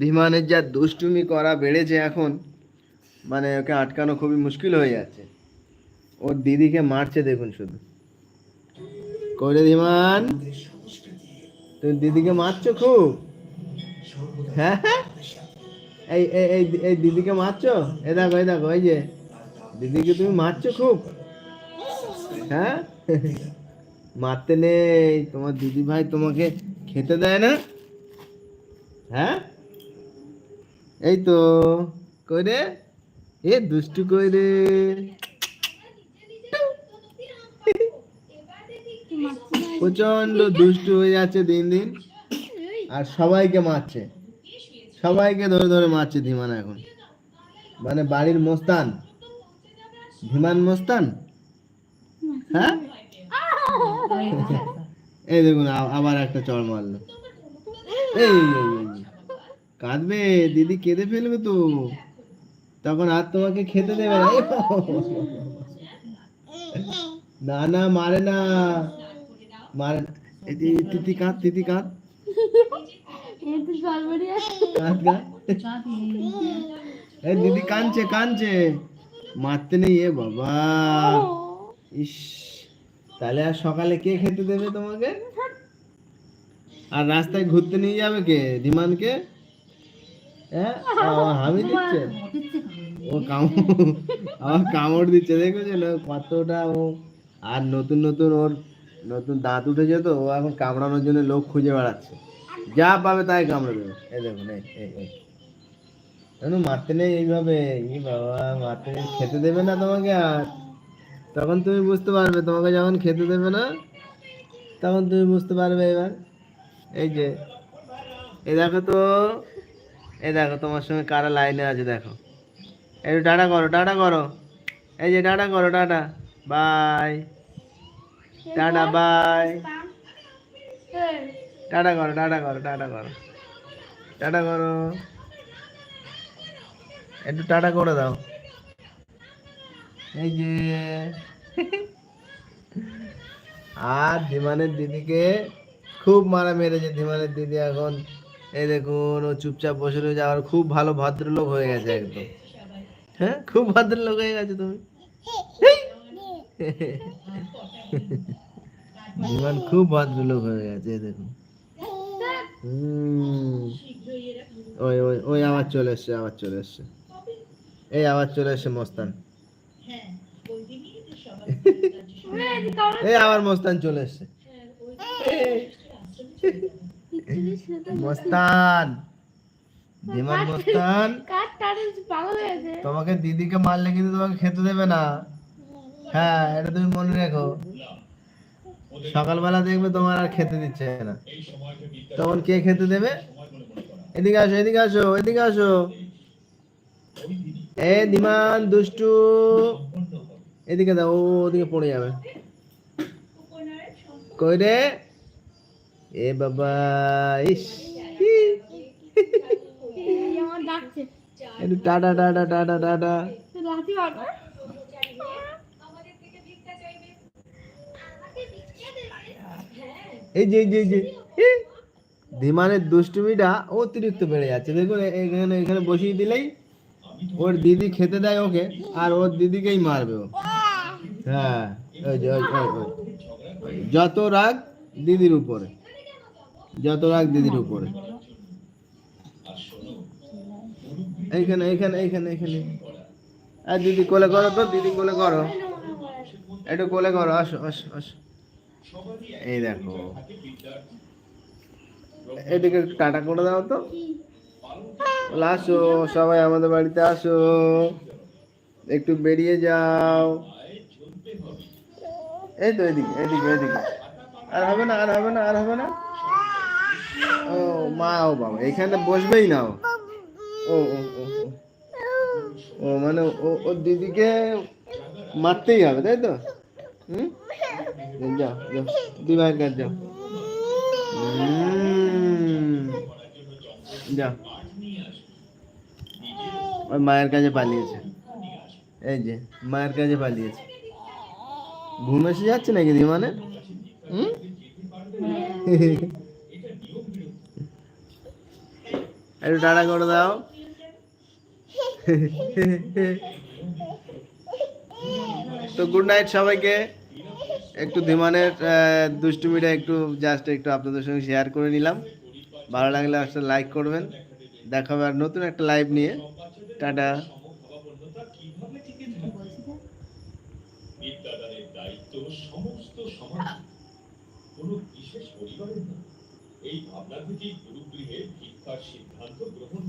ধীমানের যা দুষ্টুমি করা বেড়েছে এখন মানে ওকে আটকানো খুবই মুশকিল হয়ে যাচ্ছে। ওর দিদিকে মারছে দেখুন শুধু। করে ধীমান? তুমি দিদিকে মারছো খুব? হ্যাঁ এই এই এই এই দিদিকে মারছো? এই দেখো এই দেখো, এই যে। দিদিকে তুমি মারছো খুব? হ্যাঁ? মারতে নেই। তোমার দিদি ভাই তোমাকে খেতে দেয় না? হ্যাঁ? এই তো। কইরে? এ দুষ্টু কইরে। প্রচণ্ড দুষ্টু হয়ে যাচ্ছে দিন দিন। আর সবাইকে মারছে। সবাইকে ধরে ধরে মারছে ধীমান এখন। মানে বাড়ির মোস্তান। ধীমান মোস্তান? হ্যাঁ? এই দেখুন আবার একটা চড় মারলো। এই। কাঁদবে, দিদি কেঁদে ফেলবে তো। তখন আর তোমাকে খেতে দেবে না। না না, মারে না। মারে। তিতি কাঁদ তিতি কাঁদ। দিদি কাঁদছে কাঁদছে। মারতে নেই এ বাবা। ইস, তাহলে আর সকালে কে খেতে দেবে তোমাকে? আর রাস্তায় ঘুরতে নিয়ে যাবে কে ধীমানকে হ্যাঁ? হামি দিচ্ছে। ও কামড় আমার কামড় দিচ্ছে। দেখেছেন কতটা ও আর নতুন নতুন ওর নতুন দাঁত উঠেছে তো ও এখন কামড়ানোর জন্য লোক খুঁজে বেড়াচ্ছে। যা পাবে তাই কামড়ে দেবে। এই দেখুন এই কেন মারতে নেই এইভাবে। ই বাবা মারতে নেই। খেতে দেবে না তোমাকে আর। তখন তুমি বুঝতে পারবে তোমাকে যখন খেতে দেবে না তখন তুমি বুঝতে পারবে এবার। এই যে এ দেখো তো এই দেখো, তোমার সঙ্গে কারা লাইনে আছে, দেখো। একটু টাটা করো টাটা করো। এই যে টাটা করো, tata. Bye. Tata bye. Tata করো টাটা করো টাটা করো। টাটা করো। একটু টাটা করে দাও। এই যে। আর ধীমানের দিদিকে খুব মারা মেরেছে, ধীমানের দিদি এখন। এই দেখুন, ও চুপচাপ বসে রয়েছে আর খুব ভালো ভদ্রলোক হয়ে গেছে একদম। হ্যাঁ খুব ভদ্রলোক হয়ে গেছে তুমি? ধীমান খুব ভদ্রলোক হয়ে গেছে দেখুন। ওই ওই ওই আবার চলে এসছে, আবার চলে এসছে। এই আবার চলে এসছে মস্তান। এই আবার মস্তান চলে এসছে। মস্তান। ধীমান মস্তান। তোমাকে দিদিকে মারলে কিন্তু তোমাকে খেতে দেবে না। হ্যাঁ এটা তুমি মনে রেখো। সকালবেলা দেখবে তোমার আর খেতে দিচ্ছে না। তখন কে খেতে দেবে? এদিকে আসো এদিকে আসো এদিকে আসো। এ দিমান দুষ্টু। এদিকে দাও ওদিকে পড়ে যাবে। কই রে? এ বাবা টাটা টাটা টাটা টাটা। এই যে যে যে ধীমানের দুষ্টুমিটা অতিরিক্ত বেড়ে যাচ্ছে। দেখুন এখানে এখানে বসিয়ে দিলেই ওর দিদি খেতে দেয় ওকে, আর ওর দিদিকেই মারবে ও। হ্যাঁ। যত রাগ দিদির উপরে। যত রাগ দিদির উপরে। এইখানে এইখানে এইখানে এইখানে। আর দিদি কোলে করো তো, দিদি কোলে করো। একটু কোলে করো, আসো আসো আসো। এই দেখো। এদিকে টাটা করে দাও তো। আসো, সবাই আমাদের বাড়িতে আসো। একটু বেরিয়ে যাও। এই তো এদিকে এদিকে এদিকে। আর হবে না, আর হবে না, আর হবে না। ও মা ও বাবা এখানে বসবেই না ও? ও ও ও, ও। ও মানে ও ওর দিদিকে মারতেই হবে তাই তো? হুম? যাও যাও কাছে যাও যাও ওই মায়ের কাছে পালিয়েছে। এই যে মায়ের কাছে পালিয়েছে। ঘুম এসে যাচ্ছে নাকি দিদি দিমানে? হুম? একটু টাটা করে দাও। তো গুড নাইট সবাইকে। একটু ধীমানের দুষ্টুমিটা একটু জাস্ট একটু আপনাদের সঙ্গে শেয়ার করে নিলাম। ভালো লাগলে আসলে লাইক করবেন। দেখা হবে আর নতুন একটা লাইভ নিয়ে। টাটা। সমস্ত সমাজ বিশেষ পরিবারের না এই ভাবনা থেকেই গুরুগৃহে ভিক্ষার সিদ্ধান্ত গ্রহণ